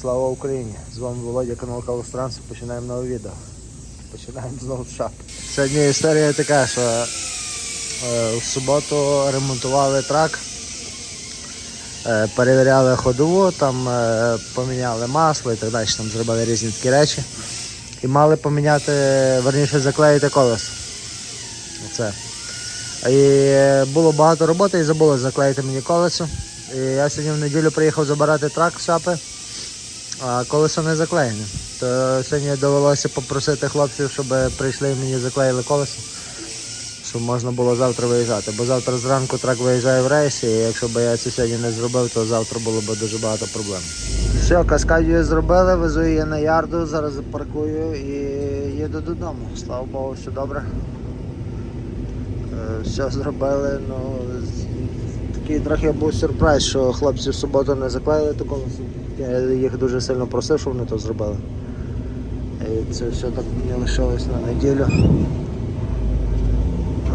Слава Україні! З вами Володя, канал Калостранс. Починаємо нове відео. Починаємо знову з. Сьогодні історія така, що е, в суботу ремонтували трак, е, перевіряли ходову, там е, поміняли масло і так далі, там зробили різні такі речі. І мали поміняти, верніше заклеїти колесо. Оце. І було багато роботи і забули заклеїти мені колесо. І я сьогодні в неділю приїхав забирати трак з шапи, а колесо не заклеєне. То сьогодні довелося попросити хлопців, щоб прийшли і мені заклеїли колесо, щоб можна було завтра виїжджати. Бо завтра зранку трак виїжджає в рейс, і якщо б я це сьогодні не зробив, то завтра було б дуже багато проблем. Все, каскадію зробили, везу її на ярду, зараз запаркую і їду додому. Слава Богу, все добре. Е, Все зробили, ну такий трохи був сюрприз, що хлопці в суботу не заклеїли то колесо. Я їх дуже сильно просив, щоб вони то зробили. І це все так мені лишилось на неділю.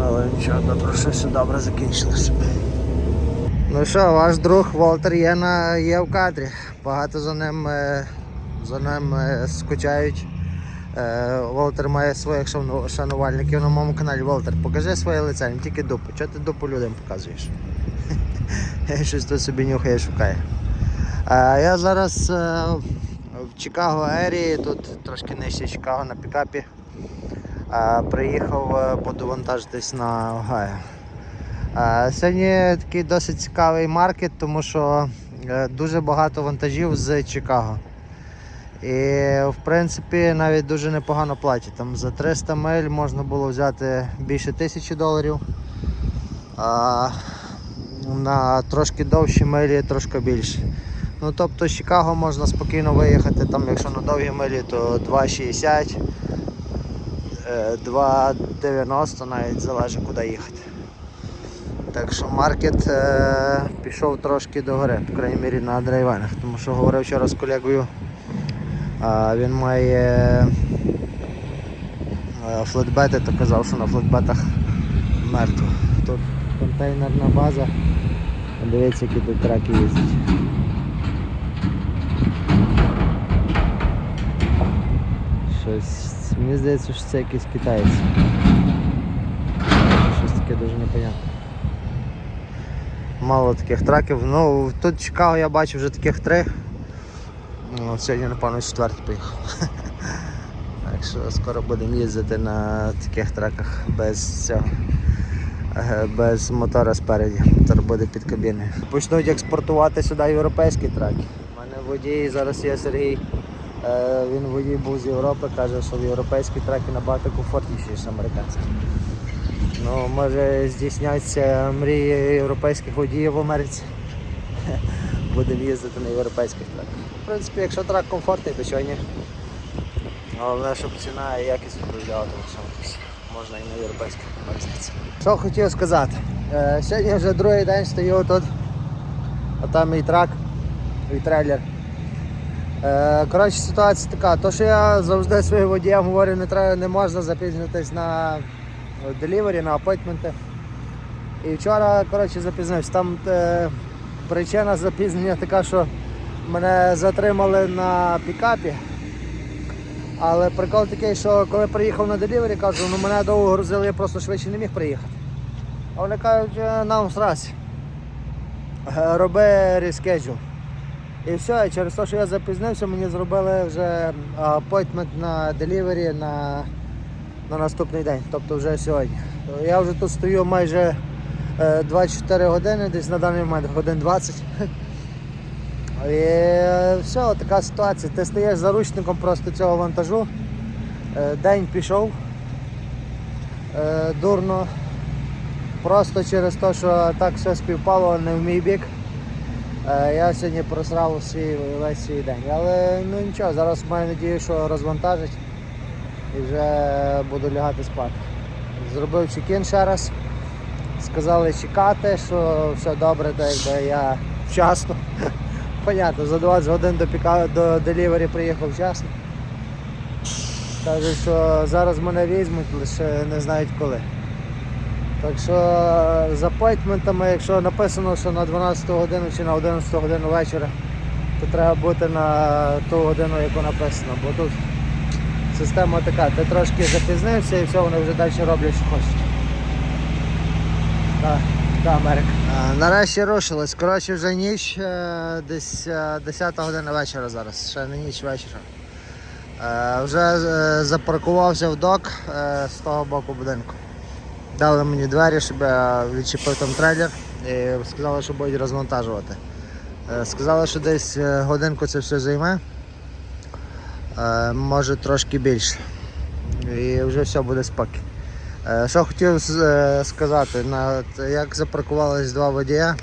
Але нічого, добре, що все добре закінчилося. Ну що, ваш друг Волтер є, на, є в кадрі. Багато за ним, е, за ним е, скучають. Е, Волтер має своїх шанувальників на моєму каналі. Волтер, покажи своє лице, не тільки дупу. Чого ти дупу людям показуєш? Щось тут собі нюхає, шукає. А я зараз е, в Чикаго Ері, тут трошки нижче Чикаго на пікапі. Е, Приїхав е, подовантажитись на Огайо. Е, Сьогодні такий досить цікавий маркет, тому що е, дуже багато вантажів з Чикаго. І в принципі навіть дуже непогано платять. Там за 300 миль можна було взяти більше тисячі доларів. А на трошки довші милі трошки більше. Ну тобто з Чикаго можна спокійно виїхати, там якщо на довгі милі, то 2,60, е, 2,90 навіть залежить куди їхати. Так що маркет е, пішов трошки догори, по крайній мірі на драйвенах, тому що говорив вчора з колегою. А, він має е, флетбети, то казав, що на флетбетах мертво. Тут контейнерна база. Дивіться, які тут траки їздять. Щось. Мені здається, що це якийсь китаєць. Щось таке дуже непонятне. Мало таких траків. Ну, тут в Чикаго я бачив вже таких три. Ну, сьогодні, напевно, четвертий поїхав. Так що скоро будемо їздити на таких траках без цього. е, Без мотора спереді. Мотор буде під кабіною. Почнуть експортувати сюди європейські траки. У мене водій зараз є Сергій. Е, Він водій був з Європи, каже, що європейські траки набагато комфортніші, ніж американські. Ну, може здійсняться мрії європейських водіїв в Америці. Будемо їздити на європейських траках. В принципі, якщо трак комфортний, то чого ні. Головне, щоб ціна і якість відповідала тому. Тобто Можна і на європейських різниця. Що хотів сказати. Е, сьогодні вже другий день стою тут. А там мій трак, мій трейлер. Е, коротше, ситуація така, то що я завжди своїм водіям говорю, не треба, не можна запізнитись на делівері, на апойтменти. І вчора коротше, запізнився. Там е, причина запізнення така, що мене затримали на пікапі. Але прикол такий, що коли приїхав на делівері, кажу, ну мене довго грузили, я просто швидше не міг приїхати. А вони кажуть, «Е, нам сразу. Е, Роби рескеджу. І все, і через те, що я запізнився, мені зробили вже апойтмент на делівері на, на наступний день, тобто вже сьогодні. Я вже тут стою майже е, 24 години, десь на даний момент годин 20. І е, все, така ситуація. Ти стаєш заручником просто цього вантажу. Е, День пішов е, дурно. Просто через те, що так все співпало не в мій бік. Е, Я сьогодні просрав свій весь свій день. Але ну нічого, зараз маю надію, що розвантажить і вже буду лягати спати. Зробив чекін ще раз. Сказали чекати, що все добре, так якби я вчасно. Понятно, за 20 годин до піка до делівері приїхав вчасно. Кажуть, що зараз мене візьмуть, лише не знають коли. Так що з апойтментами, якщо написано, що на 12 годину чи на 11 годину вечора, то треба бути на ту годину, яку написано, бо тут система така, ти трошки запізнився і все, вони вже далі роблять, що хочуть. Так, так, Америка. Нарешті рушилось. Коротше, вже ніч, е, десь е, 10 година вечора зараз, ще не ніч вечора. Е, Вже е, запаркувався в док е, з того боку будинку. Дали мені двері, щоб я відчепив там трейлер і сказали, що будуть розвантажувати. Е, Сказали, що десь е, годинку це все займе. Е, Може трошки більше. І вже все буде спокій. Що хотів сказати, як запаркувались два водія,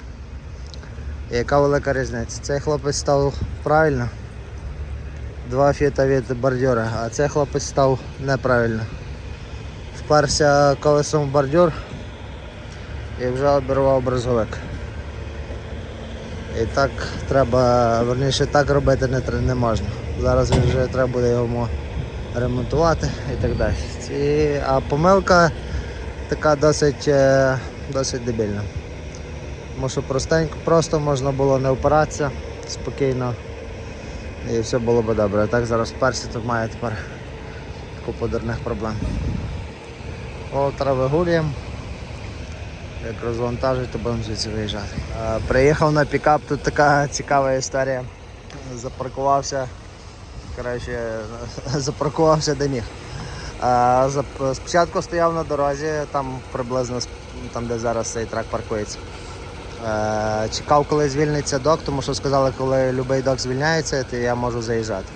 яка велика різниця. Цей хлопець став правильно, два фіта від бордюра, а цей хлопець став неправильно. Вперся колесом в бордюр і вже обірвав брезговик. І так треба, верніше так робити не, не можна. Зараз вже треба буде його ремонтувати і так далі. Ці, а помилка така досить, е, досить дебільна. Тому що простенько, просто можна було не опиратися спокійно і все було б добре. Так зараз вперся, тут має тепер купу дурних проблем. Волтера вигулюємо. Як розвантажить, то будемо звідси виїжджати. Приїхав на пікап, тут така цікава історія. Запаркувався. Коротше, запаркувався міг. Е, Спочатку стояв на дорозі, там приблизно там, де зараз цей трак паркується. Чекав, коли звільниться док, тому що сказали, коли будь-який док звільняється, то я можу заїжджати.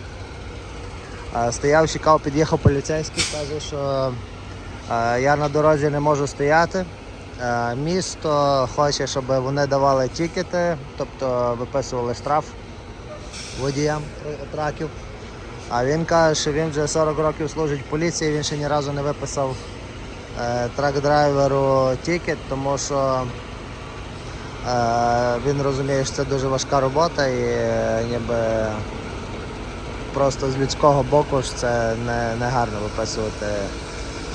Стояв, чекав, під'їхав поліцейський, каже, що я на дорозі не можу стояти. Е, Місто хоче, щоб вони давали тікети, тобто виписували штраф водіям траків. А він каже, що він вже 40 років служить в поліції, він ще ні разу не виписав е, трак-драйверу тікет, тому що е, він розуміє, що це дуже важка робота і е, ніби просто з людського боку ж це не, не гарно виписувати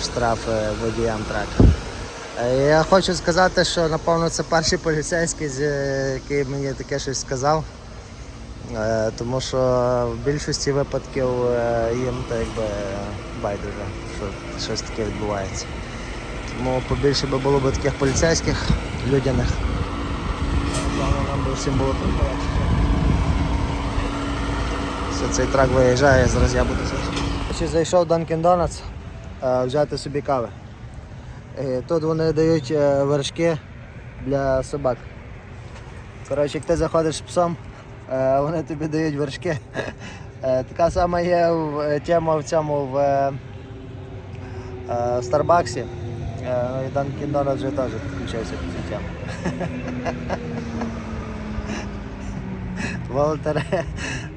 штрафи водіям трака. Е, Я хочу сказати, що напевно це перший поліцейський, який мені таке щось сказав. Е, Тому що в більшості випадків е, їм так якби байдуже, що щось таке відбувається. Тому побільше би було б таких поліцейських людяних. Нам би всім було трохи. Все, цей трак виїжджає, зараз я буду зайшов. Зайшов Dunkin' е, взяти собі кави. Е, Тут вони дають е, вершки для собак. Коротше, як ти заходиш з псом, е, вони тобі дають вершки. Е, Така сама є е, тема в цьому в е, е, Старбаксі. Е, Ну і Dunkin' Donuts вже теж підключився під цю тему. Волтер,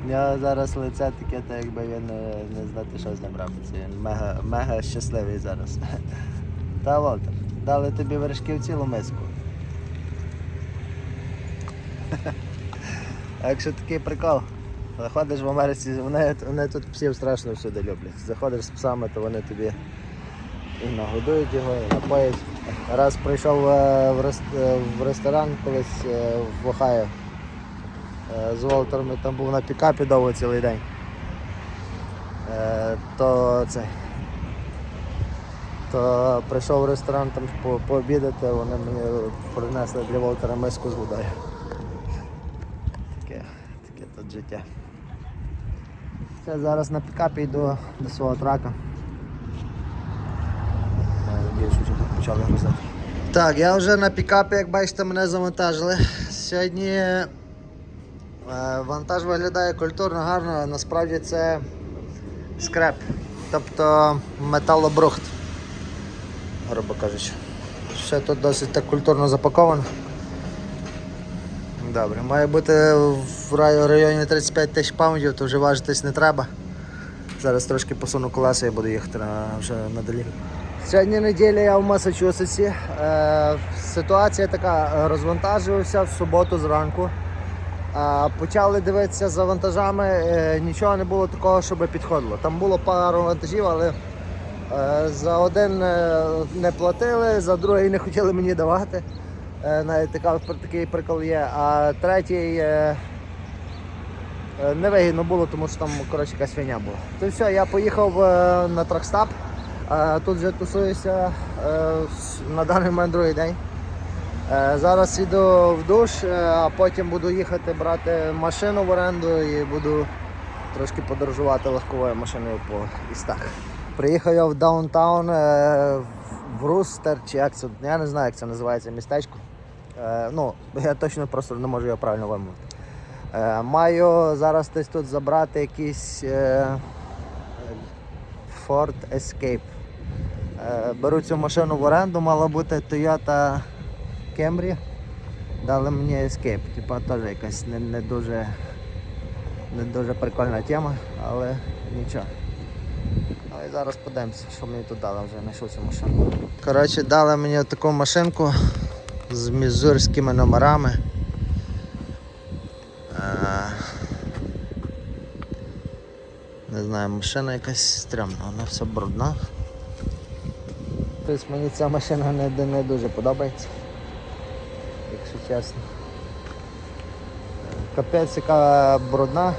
в нього зараз лице таке, так якби він не, не знати, що з ним робиться. Він мега, мега щасливий зараз. Та Волтер, дали тобі вершки в цілу миску. А якщо такий прикол, заходиш в Америці, вони, вони тут псів страшно всюди люблять. Заходиш з псами, то вони тобі і нагодують його, і напоять. Раз прийшов е, е, в ресторан колись е, в Ohio. Е, З Волтером там був на пікапі довго цілий день. Е, То цей. То прийшов в ресторан там по- пообідати, вони мені принесли для Волтера миску з водою. Таке, таке тут життя. Все, зараз на пікапі йду до свого трака. Е, Надіюсь, вже тут почали грузити. Так, я вже на пікапі, як бачите, мене завантажили. Сьогодні е, вантаж виглядає культурно, гарно, а насправді це скреп, тобто металобрухт, грубо кажучи. Все тут досить так культурно запаковано. Добре, має бути в районі 35 тисяч паундів, то вже важитись не треба. Зараз трошки посуну колеса і буду їхати вже надалі. Сьогодні неділя я в Масачусетсі. Е, ситуація така, розвантажувався в суботу зранку. Почали дивитися за вантажами, е, нічого не було такого, щоб підходило. Там було пару вантажів, але е, за один е, не платили, за другий не хотіли мені давати. Навіть така, такий прикол є. А третій, Невигідно було, тому що там коротше якась фігня була. То все, я поїхав на тракстап. Тут вже тусуюся на даний момент другий день. Е, Зараз іду в душ, е, а потім буду їхати брати машину в оренду і буду трошки подорожувати легковою машиною по істах. Приїхав я в даунтаун е, в Рустер, чи як це, я не знаю, як це називається містечко. Ну, я точно просто не можу його правильно вимовити. Маю зараз десь тут забрати якийсь Ford Escape. Беру цю машину в оренду, мала бути Toyota Camry. Дали мені Escape. Типа теж якась не, не дуже не дуже прикольна тема, але нічого. Але зараз подивимося, що мені тут дали, вже знайшов цю машину. Коротше, дали мені таку машинку з мізурськими номерами. Е, Не знаю, машина якась стрьомна, вона вся брудна. Тобто мені ця машина не, не дуже подобається, чесно. Капець яка брудна.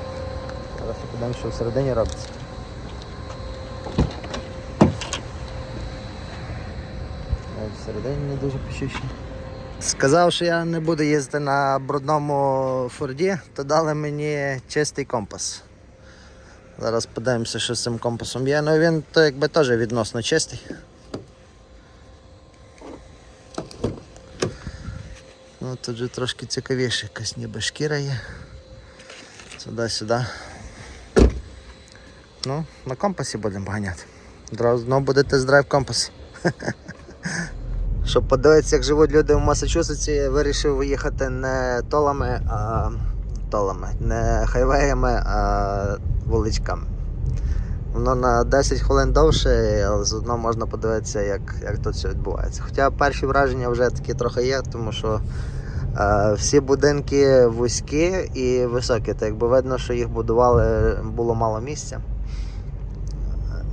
Зараз я подивимось, що всередині робиться. Навіть всередині не дуже пощущено. Сказав, що я не буду їздити на брудному форді, то дали мені чистий компас. Зараз подивимося, що з цим компасом є. Ну він то якби теж відносно чистий. Ну тут же трошки цікавіше, якась ніби шкіра є. Сюди-сюди. Ну, на компасі будемо ганяти. Знову буде тест-драйв компас. Щоб подивитися, як живуть люди в Масачусетсі, я вирішив їхати не толами, а толами, не хайвеями, а вуличками. Воно на 10 хвилин довше, але заодно можна подивитися, як, як тут все відбувається. Хоча перші враження вже такі трохи є, тому що всі будинки вузькі і високі. Так якби видно, що їх будували, було мало місця.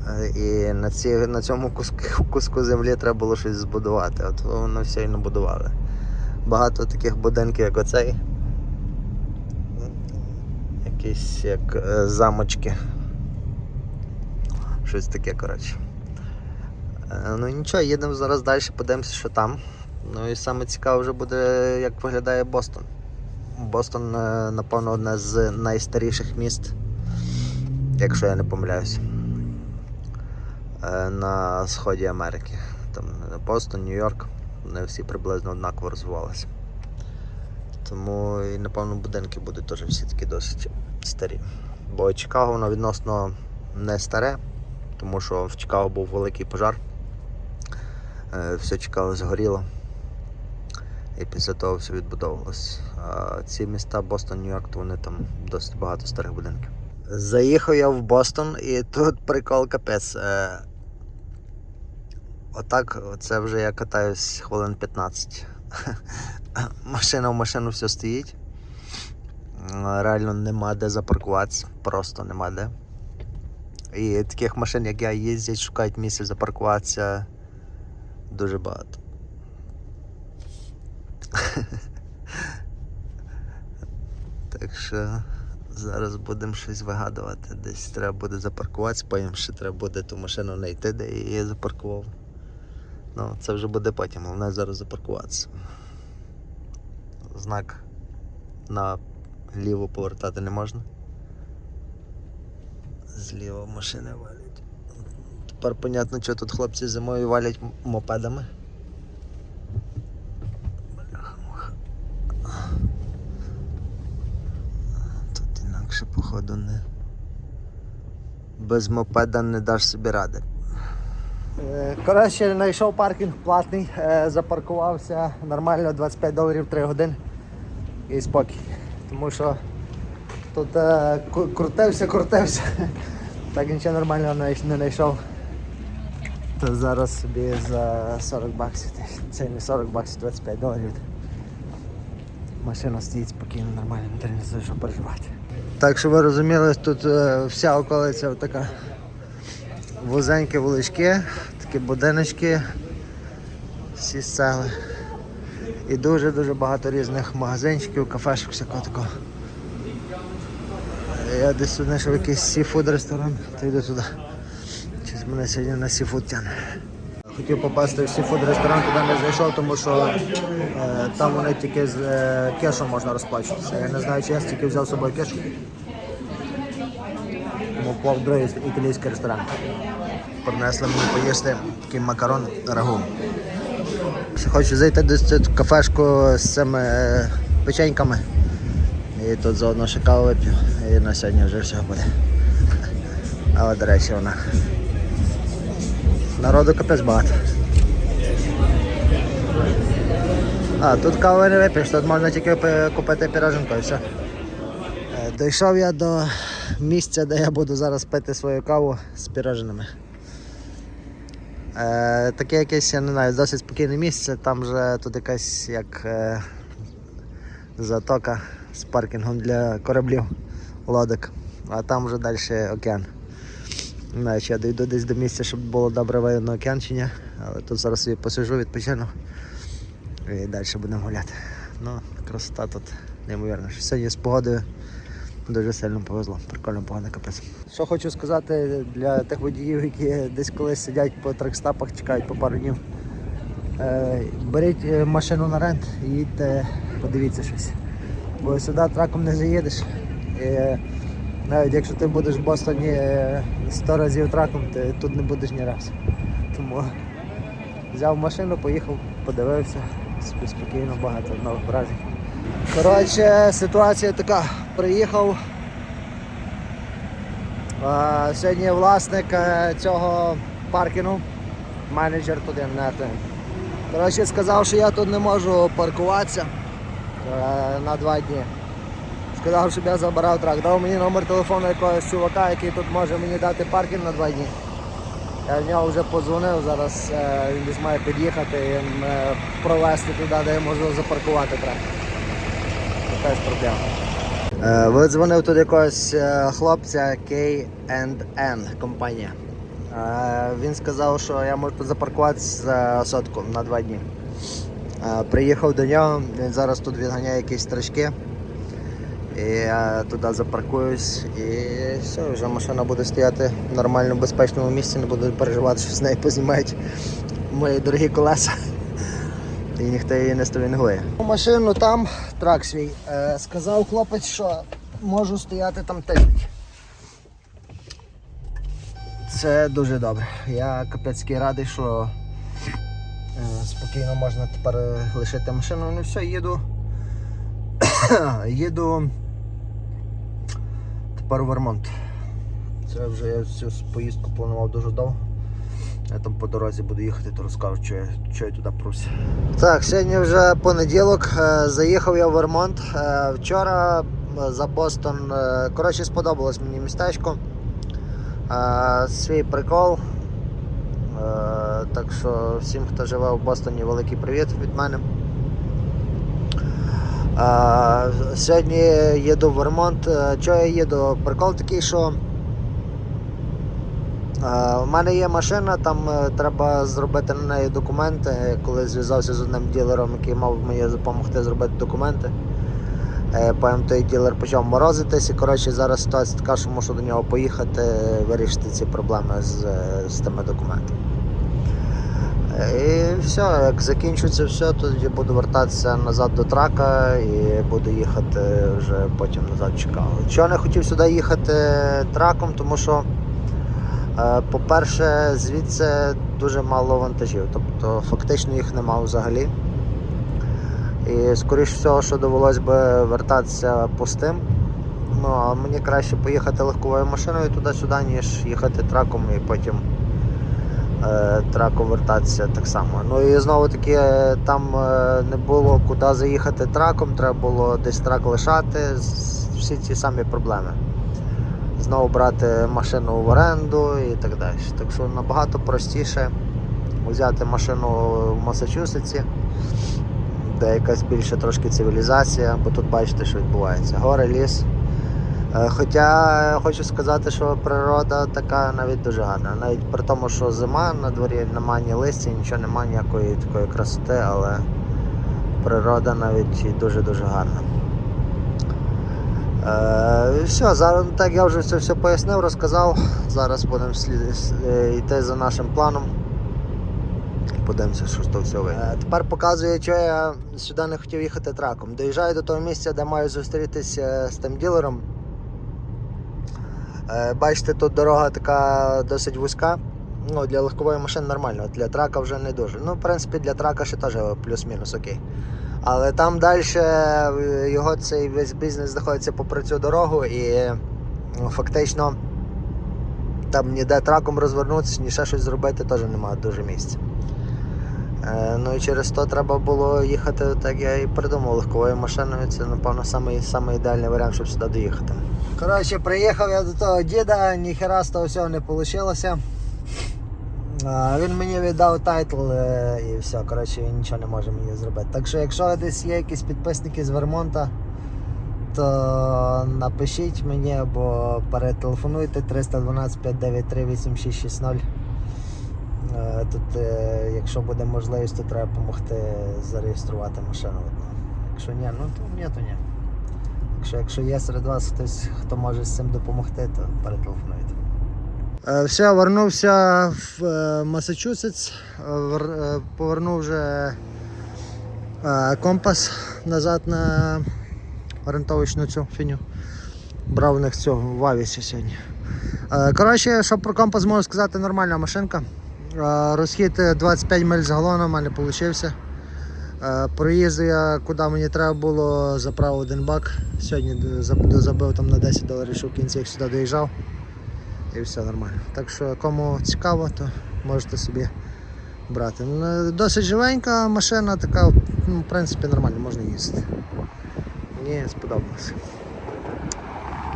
Е, І на, ці, на цьому куску, куску землі треба було щось збудувати. От воно все і набудували. Багато таких будинків, як оцей. Якісь як е, замочки. Щось таке, коротше. Е, Ну нічого, їдемо зараз далі, подивимося, що там. Ну і саме цікаве вже буде, як виглядає Бостон. Бостон, е, напевно, одне з найстаріших міст, якщо я не помиляюся е, на сході Америки. Там Бостон, Нью-Йорк, вони всі приблизно однаково розвивалися. Тому і напевно будинки будуть теж всі такі досить старі. Бо Чикаго воно відносно не старе, тому що в Чикаго був великий пожар. Е, Все Чикаго згоріло. І після того все відбудовувалось. Ці міста Бостон, Нью-Йорк, то вони там досить багато старих будинків. Заїхав я в Бостон і тут прикол капець. Е, Отак, це вже я катаюсь хвилин 15. Машина в машину все стоїть. Реально нема де запаркуватися, просто нема де. І таких машин, як я, їздять, шукають місце запаркуватися дуже багато. Так що зараз будемо щось вигадувати. Десь треба буде запаркуватися, потім ще треба буде ту машину знайти, де я її запаркував. Ну, це вже буде потім, головне зараз запаркуватися. Знак наліво повертати не можна. Зліва машини валять. Тепер понятно, що тут хлопці зимою валять мопедами. Інакше, походу, не. Без мопеда не даш собі ради. Е, Коротше, знайшов паркінг платний, е, запаркувався нормально 25 доларів 3 години і спокій. Тому що тут е, крутився, крутився. Так нічого нормального не знайшов. То зараз собі за 40 баксів, це не 40 баксів, 25 доларів. Машина стоїть спокійно, нормально, не треба переживати. Так що ви розуміли, тут е, вся околиця така вузенькі вулички, такі будиночки, всі сели. І дуже-дуже багато різних магазинчиків, кафешок, всякого такого. Я десь тут знайшов якийсь сіфуд ресторан, то йду туди. Щось мене сьогодні на сіфуд тягне. Хотів попасти в сіфуд ресторан, туди не зайшов, тому що е, там вони тільки з е, кешом можна розплачуватися. Я не знаю, чи я стільки взяв з собою кеш. Тому впав італійський ресторан. Принесли мені поїсти такий макарон рагу. Хочу зайти десь цю кафешку з цими е, печеньками. І тут заодно ще вип'ю. І на сьогодні вже все буде. Але, до речі, вона. Народу капець багато. А, тут кави не вип'єш, тут можна тільки купити піроженку і все. Е, Дійшов я до місця, де я буду зараз пити свою каву з піроженими. Е, таке якесь, я не знаю, досить спокійне місце, там вже тут якась як е, затока з паркінгом для кораблів, лодок, а там вже далі океан. Не я дійду десь до місця, щоб було добре чи ні, але тут зараз собі посижу, відпочину і далі будемо гуляти. Ну, красота тут неймовірна. Сьогодні з погодою дуже сильно повезло. Прикольна погода капець. Що хочу сказати для тих водіїв, які десь колись сидять по трекстапах, чекають по пару днів. Е, беріть е, машину на рент і їдьте, подивіться щось. Бо сюди траком не заїдеш. І навіть якщо ти будеш в Бостоні е, 100 разів траком, ти тут не будеш ні разу. Тому взяв машину, поїхав, подивився, спокійно, багато нових вражень. Коротше, ситуація така. Приїхав. А, сьогодні власник е, цього паркінгу, менеджер туди не. Коротше, сказав, що я тут не можу паркуватися е, на два дні. Сказав, щоб я забирав трак. Дав мені номер телефону якогось чувака, який тут може мені дати паркінг на два дні. Я в нього вже подзвонив, зараз е, він десь має під'їхати і е, провести туди, де я можу запаркувати трак. Якась проблема. Е, Видзвонив тут якогось хлопця K&N компанія. Він сказав, що я можу запаркуватися за сотку на два дні. Приїхав до нього, він зараз тут відганяє якісь стрижки. І я туди запаркуюсь і все, вже машина буде стояти в нормальному безпечному місці, не буду переживати, що з неї познімають мої дорогі колеса. І ніхто її не стовінгує. Машину там, трак свій. Е, сказав хлопець, що можу стояти там тиждень. Це дуже добре. Я капецький радий, що е, спокійно можна тепер е, лишити машину. Ну все, їду. їду тепер Вермонт. Це вже я цю поїздку планував дуже довго. Я там по дорозі буду їхати, то розкажу, що я, що я туди прусь. Так, сьогодні вже понеділок. е, Заїхав я в Вермонт. Е, Вчора е, за Бостон. Коротше, сподобалось мені містечко. Свій прикол. Так що всім, хто живе в Бостоні, великий привіт від мене. Е, Сьогодні їду в Вермонт. Е, Чого я їду? Прикол такий, що Е, У мене є машина, там е, треба зробити на неї документи. Коли зв'язався з одним ділером, який мав мені допомогти зробити документи. Е, Потім той ділер почав морозитись і коротше, зараз ситуація така, що мушу до нього поїхати, вирішити ці проблеми з, е, з тими документами. І все, як закінчиться все, тоді буду вертатися назад до трака і буду їхати вже потім назад в. Чого не хотів сюди їхати траком, тому що. Е, По-перше, звідси дуже мало вантажів, тобто фактично їх нема взагалі. І скоріш всього, що довелось би вертатися пустим. Ну, а мені краще поїхати легковою машиною туди-сюди, ніж їхати траком і потім е, траком вертатися так само. Ну і знову таки е, там е, не було куди заїхати траком, треба було десь трак лишати. Всі ці самі проблеми знову брати машину в оренду і так далі. Так що набагато простіше взяти машину в Масачусетсі, де якась більша трошки цивілізація, бо тут бачите, що відбувається. Гори, ліс. Е, Хоча хочу сказати, що природа така навіть дуже гарна. Навіть при тому, що зима на дворі немає ні листя, нічого немає ніякої такої красоти, але природа навіть дуже-дуже гарна. Е, все, зараз так я вже це все пояснив, розказав. Зараз будемо слід, е, йти за нашим планом. Подивимося, що того все вийде. Е, тепер показую, що я сюди не хотів їхати траком. Доїжджаю до того місця, де маю зустрітися з тим ділером. Е, бачите, тут дорога така досить вузька. Ну, для легкової машини нормально, для трака вже не дуже. Ну, в принципі, для трака ще теж плюс-мінус окей. Але там далі його цей весь бізнес знаходиться попри цю дорогу і ну, фактично там ніде траком розвернутися, ні ще щось зробити теж немає дуже місця. Е, ну і через то треба було їхати, так я і придумав, легковою машиною. Це, напевно, самий, варіант, щоб сюди доїхати. Коротше, приїхав я до того діда, ніхера з того всього не вийшло. Він мені віддав тайтл е, і все, коротше, він нічого не може мені зробити. Так що, якщо десь є якісь підписники з Вермонта, то напишіть мені або перетелефонуйте 312 593 8660. Е, Тут, е, якщо буде можливість, то треба допомогти зареєструвати машину. одну. Якщо ні, ну то ні, то ні. Якщо, якщо є серед вас хтось, хто може з цим допомогти, то перетелефонуйте. Е, Все, вернувся в Масачусетс, вер- повернув вже компас назад на орієнтовочну цю фіню. Брав у них цього в Авісі сьогодні. Коротше, що про компас можу сказати, нормальна машинка. Е, Розхід е, 25 миль з галоном у мене вийшов. Проїзду я куди мені треба було, заправив один бак. Сьогодні забив там на 10 доларів, що в кінці як сюди доїжджав. І все нормально. Так що кому цікаво, то можете собі брати. Ну, Досить живенька машина, така, ну, в принципі, нормально, можна їздити. Мені сподобалося.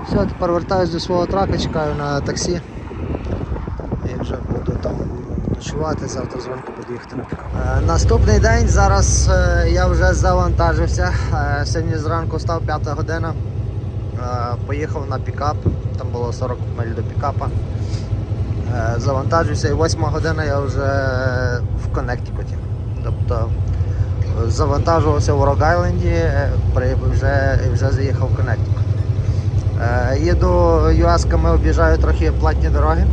Все, тепер вертаюсь до свого трака, чекаю на таксі. І вже буду там ночувати, завтра зранку буду їхати. Е, наступний день, зараз е, я вже завантажився. Е, сьогодні зранку став 5 година. Поїхав на пікап, там було 40 миль до пікапа. Завантажився і 8 година я вже в Коннектикуті. Тобто завантажувався в Рок-Айленді, при- вже, вже заїхав в Коннектикут. Їду юасками, об'їжджаю трохи платні дороги.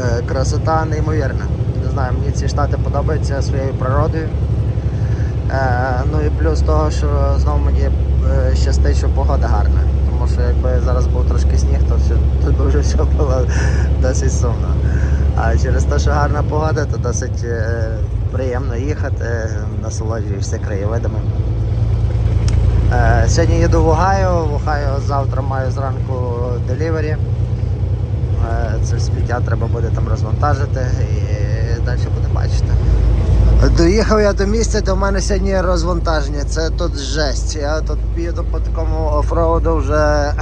Е, Красота неймовірна. Не знаю, мені ці штати подобаються своєю природою. Е, Ну і плюс того, що знову мені е, щастить, що погода гарна. Тому що якби зараз був трошки сніг, то все, тут би вже все було досить сумно. А через те, що гарна погода, то досить приємно їхати, насолоджуєшся краєвидами. Сьогодні їду в Огайо, в Огайо завтра маю зранку делівері. Це сміття треба буде там розвантажити і далі будемо бачити. Доїхав я до місця, де в мене сьогодні розвантаження. Це тут жесть. Я тут їду по такому офроуду вже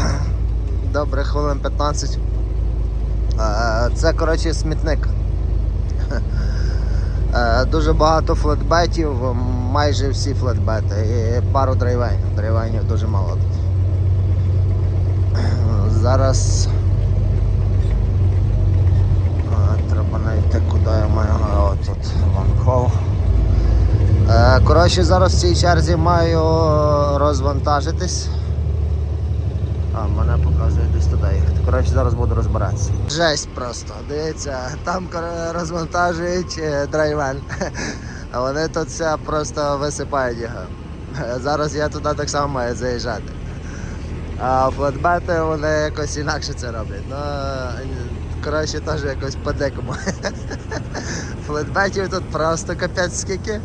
добре хвилин 15. Е, Це коротше смітник. Е, Дуже багато флетбетів, майже всі флетбети і пару драйвенів. Драйвенів дуже мало тут. Зараз е, треба знайти, куди я маю. Тут ванхол. Е, Коротше, зараз в цій черзі маю розвантажитись. А, мене показує десь туди їхати. Коротше, зараз буду розбиратися. Жесть просто. Дивіться, там розвантажують е, драйвен. А вони тут все просто висипають його. Е, Зараз я туди так само маю заїжджати. А флетбети вони якось інакше це роблять. Ну, е, коротше, теж якось по-дикому. Флетбетів тут просто капець скільки,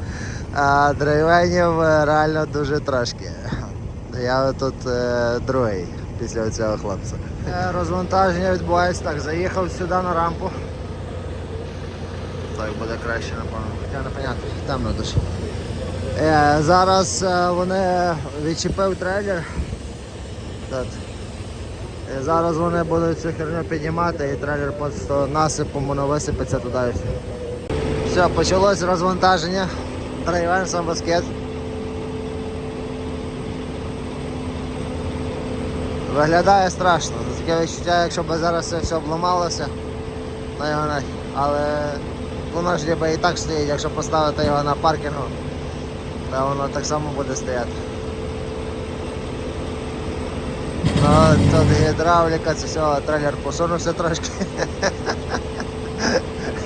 а драйвенів е, реально дуже трошки. Я тут е, другий після цього хлопця. Е, Розвантаження відбувається так, заїхав сюди на рампу. Так буде краще, напевно. Хоча непонятно, темно дуже. Е, зараз е, вони відчепив трейлер. Тут. І зараз вони будуть цю херню піднімати і трейлер просто насипом воно висипеться туди і все. Все, почалось розвантаження. Сам баскет. Виглядає страшно. Таке відчуття, якщо б зараз це все обламалося, то його нафіг. Але воно ж ніби і так стоїть, якщо поставити його на паркінгу, то воно так само буде стояти. Ну, тут гідравліка, це все, трейлер посунувся трошки.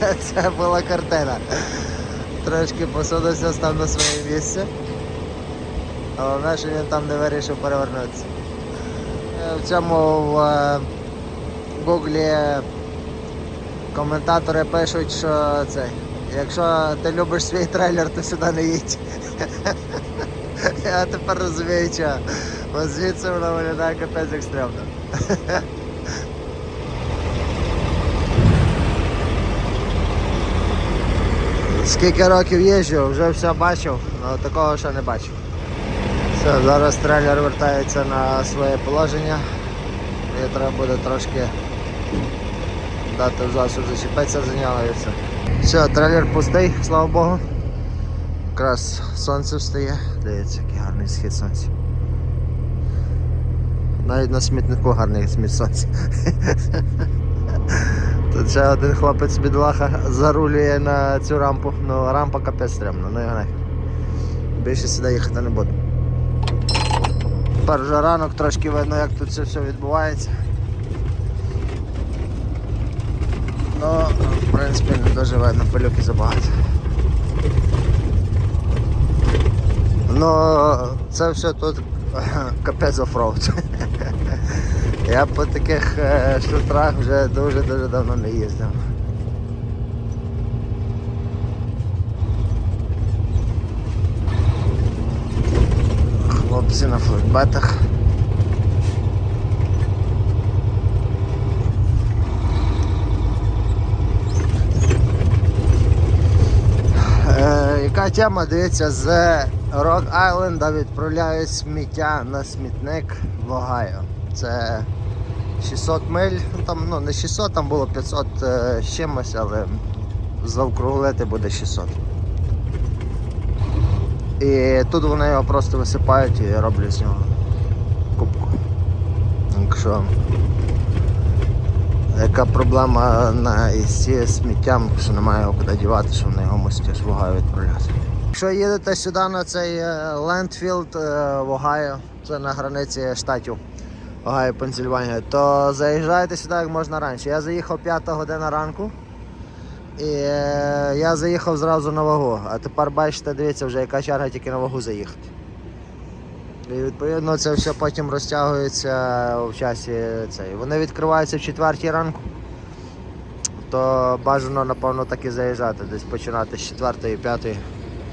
Це була картина. Трошки посунувся, став на своє місце. Головне, що він там не вирішив перевернутися. Е, В цьому в е, гуглі коментатори пишуть, що це. Якщо ти любиш свій трейлер, то сюди не їдь. Я тепер розумію, що звідси воно виглядає капець екстремно. Скільки років їжджу, вже все бачив, але такого ще не бачив. Все, зараз трейлер вертається на своє положення. Мені треба буде трошки дати в засіб зачепитися за нього і все. Все, трейлер пустий, слава Богу. Якраз сонце встає. Дивіться, який гарний схід сонця. Навіть на смітнику гарний сміт сонця. Ще один хлопець бідолаха зарулює на цю рампу. Ну рампа капець стрімна, ну його нахер. Більше сюди їхати не буду. Вже ранок трошки видно, як тут це все відбувається. Ну, в принципі, не дуже видно, пилюки забагато. Ну, це все тут капець офроуд. Я по таких е, шутрах вже дуже-дуже давно не їздив. Хлопці на флетбетах. Е, яка тема? Дивіться, з Рок Айленда відправляють сміття на смітник в Огайо. Це 600 миль, там ну, не 600, там було 500 е, з чимось, але заокруглити буде 600. І тут вони його просто висипають і роблять з нього кубку. Так що яка проблема на із сміттям, що немає його куди дівати, що вони його мусять аж в відправляти. Якщо їдете сюди на цей е, Лендфілд е, в Огайо, це на границі штатів Огайо, Пенсільванія, то заїжджайте сюди як можна раніше. Я заїхав 5 година ранку і е, я заїхав зразу на вагу. А тепер бачите, дивіться, вже яка черга тільки на вагу заїхати. І відповідно це все потім розтягується в часі. Цей. Вони відкриваються в четвертій ранку, то бажано, напевно, так і заїжджати, десь починати з четвертої, п'ятої.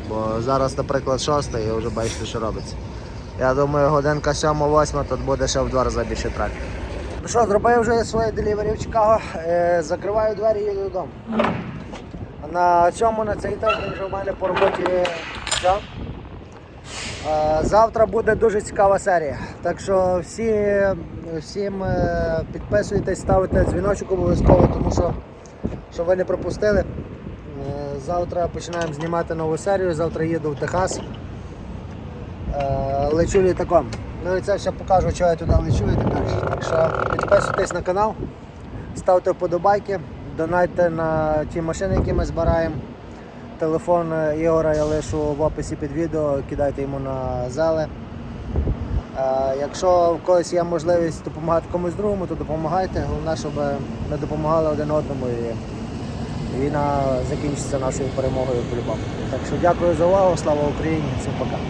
Бо зараз, наприклад, шоста і вже бачите, що робиться. Я думаю, годинка 7-8 тут буде ще в два рази більше трафіку. Ну що, зробив вже своє делівері в Чикаго, е, закриваю двері і їду додому. На цьому, на цей тиждень вже в мене по роботі все. Е, Завтра буде дуже цікава серія. Так що всі, всім е, підписуйтесь, ставте дзвіночок обов'язково, тому що щоб ви не пропустили. Завтра починаємо знімати нову серію, завтра їду в Техас. Е, Лечу літаком. Ну і це все покажу, чого я туди лечу і так далі. Так що підписуйтесь на канал, ставте вподобайки, донайте на ті машини, які ми збираємо. Телефон Ігора я лишу в описі під відео, кидайте йому на зеле. Е, Якщо в когось є можливість допомагати комусь другому, то допомагайте. Головне, щоб ми допомагали один одному і війна закінчиться нашою перемогою по-любому. Так що дякую за увагу, слава Україні, всім пока.